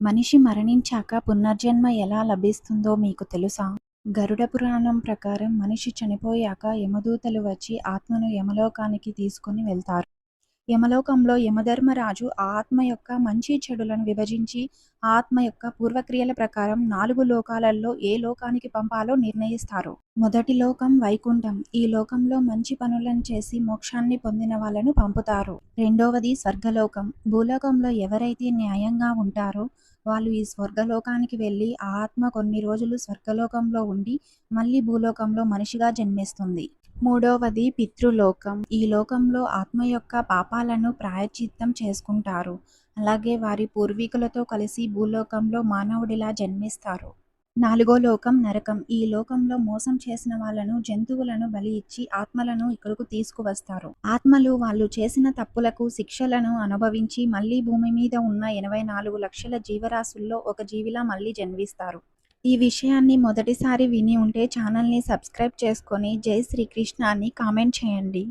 మనిషి మరణించాక పునర్జన్మ ఎలా లభిస్తుందో మీకు తెలుసా? గరుడ పురాణం ప్రకారం మనిషి చనిపోయాక యమదూతలు వచ్చి ఆత్మను యమలోకానికి తీసుకుని వెళ్తారు. యమలోకంలో యమధర్మరాజు ఆ ఆత్మ యొక్క మంచి చెడులను విభజించి ఆత్మ యొక్క పూర్వక్రియల ప్రకారం నాలుగు లోకాలలో ఏ లోకానికి పంపాలో నిర్ణయిస్తారు. మొదటి లోకం వైకుంఠం. ఈ లోకంలో మంచి పనులను చేసి మోక్షాన్ని పొందిన వాళ్ళను పంపుతారు. రెండవది స్వర్గలోకం. భూలోకంలో ఎవరైతే న్యాయంగా ఉంటారో వాళ్ళు ఈ స్వర్గలోకానికి వెళ్ళి ఆ ఆత్మ కొన్ని రోజులు స్వర్గలోకంలో ఉండి మళ్ళీ భూలోకంలో మనిషిగా జన్మిస్తుంది. మూడవది పితృలోకం. ఈ లోకంలో ఆత్మ యొక్క పాపాలను ప్రాయశ్చిత్తం చేసుకుంటారు. అలాగే వారి పూర్వీకులతో కలిసి భూలోకంలో మానవుడిలా జన్మిస్తారు. నాలుగో లోకం నరకం. ఈ లోకంలో మోసం చేసిన వాళ్ళను జంతువులను బలి ఇచ్చి ఆత్మలను ఇక్కడకు తీసుకువస్తారు. ఆత్మలు వాళ్ళు చేసిన తప్పులకు శిక్షలను అనుభవించి మళ్ళీ భూమి మీద ఉన్న ఎనభై నాలుగు లక్షల జీవరాశుల్లో ఒక జీవిలా మళ్ళీ జన్మిస్తారు. ఈ విషయాన్ని మొదటిసారి విని ఉంటే ఛానల్ని సబ్స్క్రైబ్ చేసుకొని జై శ్రీకృష్ణ అని కామెంట్ చేయండి.